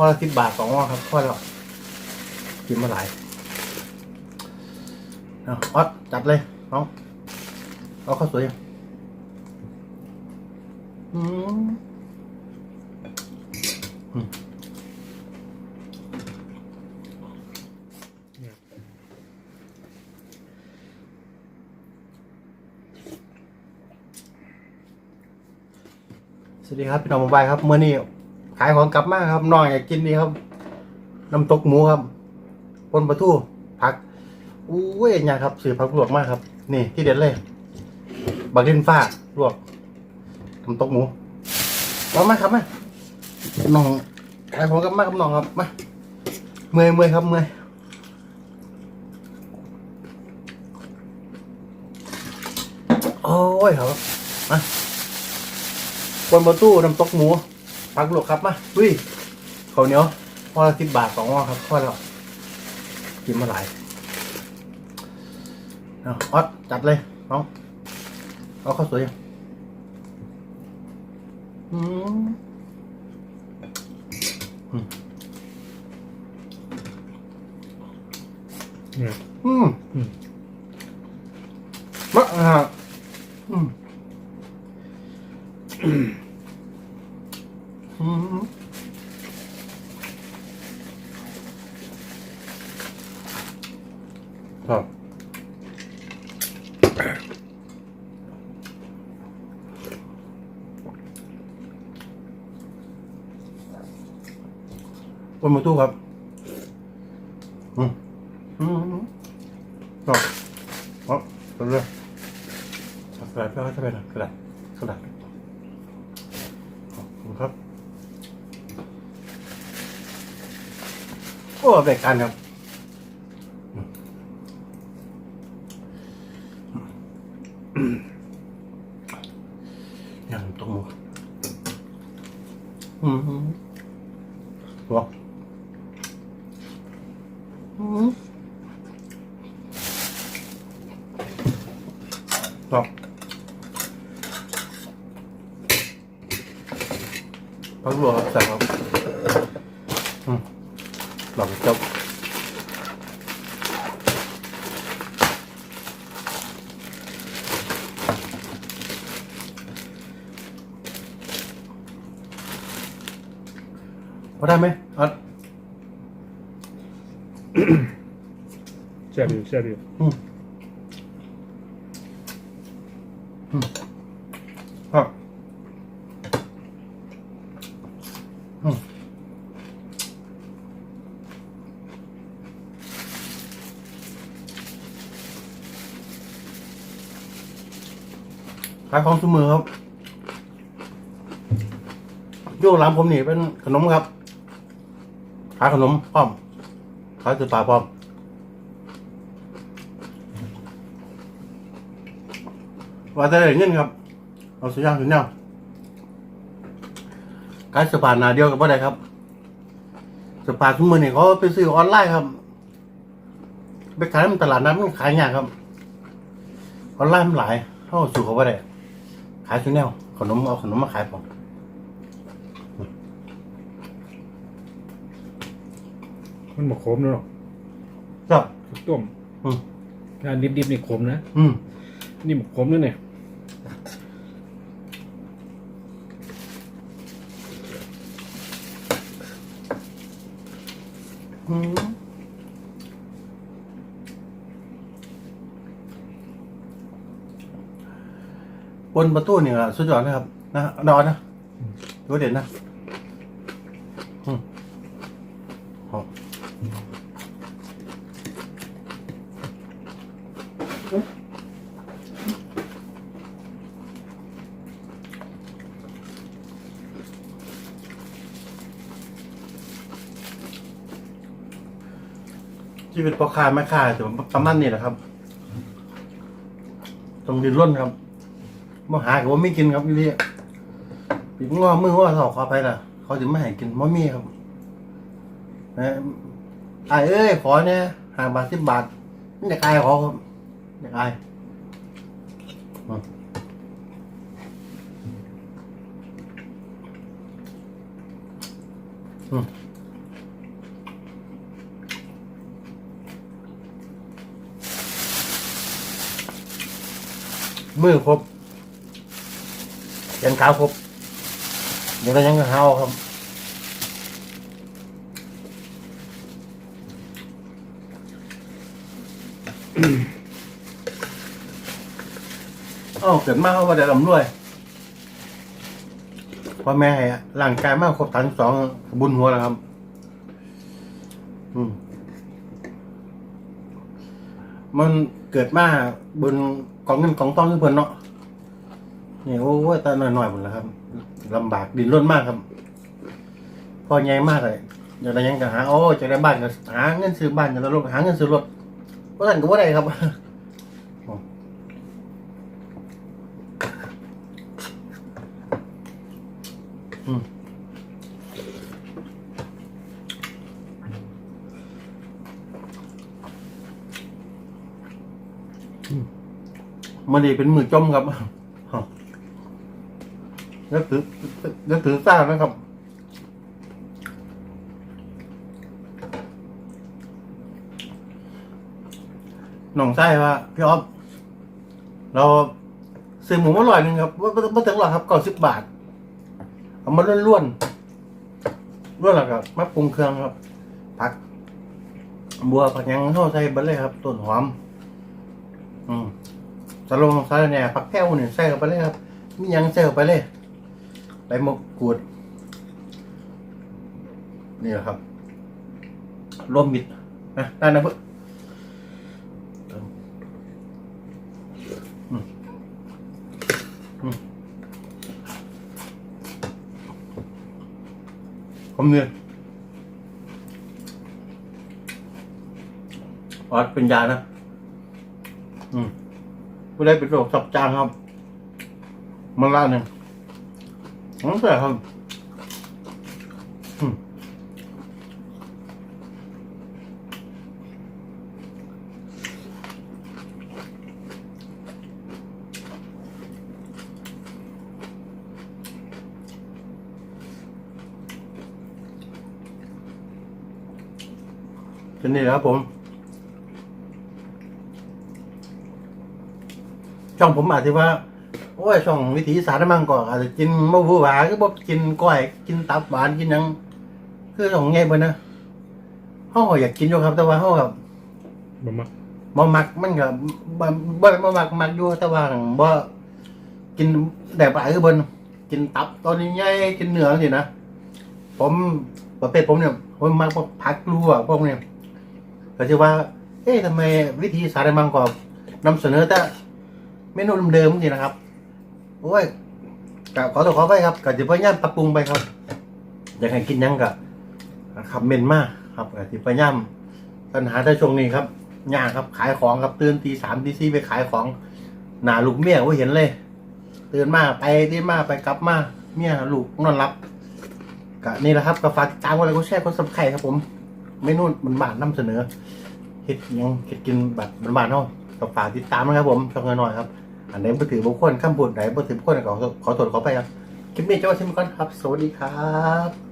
อละสิบบาทสองห่อครับพอล้วกินมาหลายเอาออสจัดเลยน้องเอาข้าวสวยยังอืมอืมสวัสดีครับ พี่น้องมบายครับเมื่อนี้ ขายของกลับมาครับน้องอยากกินนี่ครับน้ำตกหมูครับปนปลาทูผักอู้ยเนี่ยครับสื่อผักลวกมากครับ นี่ที่เด็ดเลยบักดินฟ้าลวกน้ำตกหมูมามาครับมาน้องขายของกลับมาครับน้องครับมาเมื่อยเมื่อยครับเมื่อยโอ้ยครับมาปนปลาทูน้ำตกหมู ผักหลวกครับมาดุยเขาเนียวห่อละสิบบาทสองห่อครับพ่อแล้วกินมาหลายเอาออสจัดเลยน้องเอาข้าวสวยอืมอืมอืมอืมมะอ่าอืมอืมอืม ครับนมือตู้ครับอืมอืมอืมครับครับเอาเลยเอากระดาษเพื่อให้จะเป็นกระดาษกระดาษขอบคุณครับ โอ้เบกันครับย่างตรงอืมหัวอืมครับพักรัวครับใส่ครับ หลังจบพอได้ไหมอัด แซ่บอยู่แซ่บอยู่ อืมอืมครับอืม ขายของสมือครับโยกหลังผมนี่เป็นขนมครับ ขายขนมพร้อม ขายตือปลาพร้อม ว่าจะได้เงินครับ เอาสุดยอดสุดยอดขายสปาหนาเดียวกับว่าไดครับ สปาทุกมือนี่เขาไปซื้อออนไลน์ครับ ไปขายในตลาดนั้นมันขายยากครับออนไลน์มันหลายเข้าสู่เขาว่าได้ ขายสุดแนว ขนมเอาขนมมาขายผมมันหมกขมเนาะครับ ต้มอืม งานดิบๆนี่ขมนะ อืมนี่หมกขมนั่นเนี่ยอืม บนประตูนี่ก็สุดยอดนะครับ นะนอนนะดูเด่นนะหอมชีวิตพ่อค้าแม่ค้าจะประมาณนี้แหละครับ ต้องดินร่นครับ มาหากับว่าไม่กินครับพี่เรียปีกงอมือว่าเขาขอไปล่ะ เขาจะไม่ให้กินมอมี่ครับนะไอเอ้ยขอเนี่ยหาบาทสิบบาทนี่ได็กไอขอครับเด็กไออมือครบ ยันขาวครบเดี๋ยวเรายังเฮาครับอ้าวเกิดมาเขาว่าได้ลำรวยพ่อแม่ให้ร่างกายมากครบฐานสองบุญหัวแล้วครับ อืม มันเกิดมาบนกองเงินกองทองที่เพิ่นเนาะ นี่ยโอ้ยตาหน่อยๆหมดแล้วครับลำบากดินร่นมากครับ พอใหญ่มากเลยอยากได้ยังก็หาโอ้จะได้บ้านก็หาเงินซื้อบ้านจะได้รถหาเงินซื้อรถเพราะฉะนั้นก็ว่าได้ครับอืมมันนี่เป็นมือจมครับ แล้วถือแล้วถือซ่านะครับ หน่องไส้ว่าพี่อ๊อฟเราซื้อหมูมาลอยหนึ่งครับว่าไม่ถึงหรอกครับก่อนสิบบาท เอามาล้วนๆล้วนล้วครับมาปรุงเครื่องครับ ผัก บัวผักยังเข้าใส่บัเลยครับต้นหอม อืมสลงสารแหน่ผักแพ้วเนี่ยใส่เข้าไปเลยครับ มียังใส่เข้าไปเลย ใบมะกรูดนี่แหละครับรวมมิดนะได้นะเพื่อนอืมอืมผมเนี่ยวัดเป็นยานะ อืมผู้ได้เป็นโรคสับจางครับ มันละหนึ่ง นั่นแหละครับเป็นนี่ครับผม ช่องผมอาจจะว่า โอ้ยช่องวิถีอีสารมั่งก็อาจจะกินมะบูหวานก็บอกกินก้อยกินตับหวานกินหยังคือของไงบ่นะห้องอยากกินอยู่ครับ แต่ว่าห้องแบบบ่มักบ่มักมันก็บ่บ่บ่มักมักอยู่แต่ว่าบ่กินแต่ปลายคือบนกินตับตอนนี้ใหญ่กินเนื้อสินะผมประเภทผมเนี่ยผมมักพวกผักลวกพวกเนี่ยก็จะว่า เอ๊ะทำไมวิธีสารมังกรนำเสนอแต่เมนูเดิมๆสินะครับ โอ้ยก็ขอตัวขอไปครับก็จะพยายามปรับปรุงไปครับอยากให้กินยังก็ขับเมนมากครับก็จะพยายามปัญหาในช่วงนี้ครับยากครับขายของครับตื่นตีสามตีสี่ไปขายของหนาลูกเมียว่าเห็นเลยตื่นมาไปตื่นมาไปกลับมาเมียลูกนอนรับก็นี่แหละครับก็ฝากติดตามกันเลยก็แชร์ก็สับไข่ครับผมเมนูมันบานๆนำเสนอเห็ดยังเห็ดกินแบบบานเนาะก็ฝากติดตามนะครับผมช่องน้อยครับ อันไหนบ่ถือบุคคลข้ามบุญไหนบ่ถือบุคคลขอขอโทษขอไปครับคลิปนี้เจ้าชิมก่อนครับ สวัสดีครับ